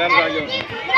Gel daha gör.